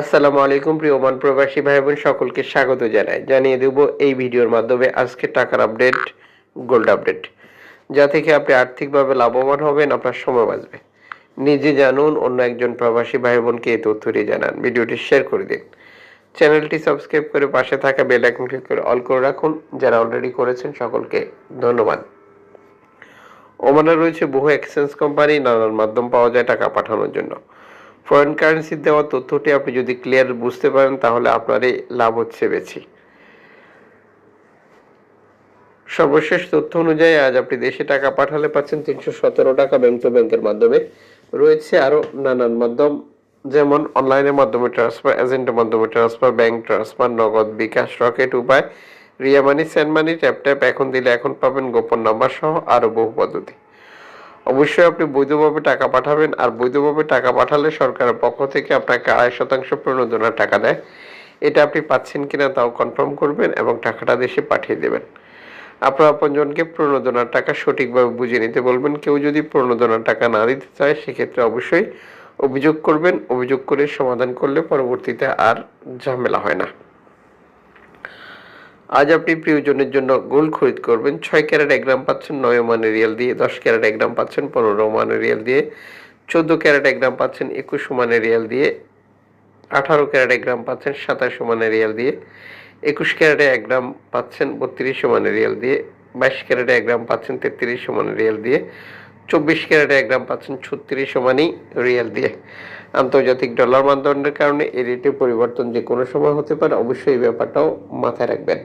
আসসালামু আলাইকুম, প্রিয় ওমান প্রবাসী ভাই বোন সকলকে স্বাগত জানাই। জানিয়ে দেব এই ভিডিওর মাধ্যমে আজকে টাকার আপডেট গোল্ড আপডেট যা থেকে আপনি আর্থিকভাবে লাভবান হবেন, আপনার সময় বাঁচবে। নিজে জানুন, অন্য একজন প্রবাসী ভাই বোনকে এই তথ্যটি জানান। ভিডিওটি শেয়ার করে দিন। চ্যানেলটি সাবস্ক্রাইব করে পাশে থাকা বেল আইকন ক্লিক করে অল করে রাখুন। যারা অলরেডি করেছেন, সকলকে ধন্যবাদ। ওমানে রয়েছে বহু এক্সচেঞ্জ কোম্পানি নানান মাধ্যম পাওয়া যায় টাকা পাঠানোর জন্য। ফরেন কারেন্সির দেওয়া তথ্যটি আপনি যদি ক্লিয়ার বুঝতে পারেন, তাহলে আপনারই লাভ হচ্ছে বেশি। সর্বশেষ তথ্য অনুযায়ী আজ আপনি দেশে টাকা পাঠালে পাচ্ছেন তিনশো সতেরো টাকা ব্যাংক টু ব্যাংকের মাধ্যমে। রয়েছে আরও নানান মাধ্যম, যেমন অনলাইনের মাধ্যমে ট্রান্সফার এজেন্টের মাধ্যমে ট্রান্সফার ব্যাংক ট্রান্সফার নগদ বিকাশ রকেট উপায়, Ria money send money tap tap এখন দিলে এখন পাবেন গোপন নাম্বার সহ আরও বহু পদ্ধতি। অবশ্যই আপনি বৈধভাবে টাকা পাঠাবেন আর বৈধভাবে টাকা পাঠালে সরকারের পক্ষ থেকে আপনাকে আড়াই শতাংশ প্রণোদনার টাকা দেয়। এটা আপনি পাচ্ছেন কিনা তাও কনফার্ম করবেন এবং টাকাটা দেশে পাঠিয়ে দেবেন। আপনার আপনজনকে প্রণোদনার টাকা সঠিকভাবে বুঝে নিতে বলবেন। কেউ যদি প্রণোদনার টাকা না দিতে চায়, সেক্ষেত্রে অবশ্যই অভিযোগ করবেন। অভিযোগ করে সমাধান করলে পরবর্তীতে আর ঝামেলা হয় না। আজ আপনি প্রিয়জনের জন্য গোল্ড খরিদ করবেন। ছয় ক্যারেট এক গ্রাম পাচ্ছেন নয় মানের রিয়াল দিয়ে, দশ ক্যারেট এক গ্রাম পাচ্ছেন পনেরো মানের রিয়াল দিয়ে, চোদ্দ ক্যারেট এক গ্রাম পাচ্ছেন একুশ মানের রিয়াল দিয়ে, আঠারো ক্যারেট এক গ্রাম পাচ্ছেন সাতাশ মানের রিয়াল দিয়ে, একুশ ক্যারেটে এক গ্রাম পাচ্ছেন বত্রিশ মানের রিয়াল দিয়ে, বাইশ ক্যারেটে এক গ্রাম পাচ্ছেন তেত্রিশ মানের রিয়াল দিয়ে, চব্বিশ ক্যারেটে এক গ্রাম পাচ্ছেন ছত্রিশ সমানই রিয়াল দিয়ে। আন্তর্জাতিক ডলার মানদণ্ডের কারণে এই রেটে পরিবর্তন যে কোনো সময় হতে পারে, অবশ্যই এই ব্যাপারটাও মাথায় রাখবেন।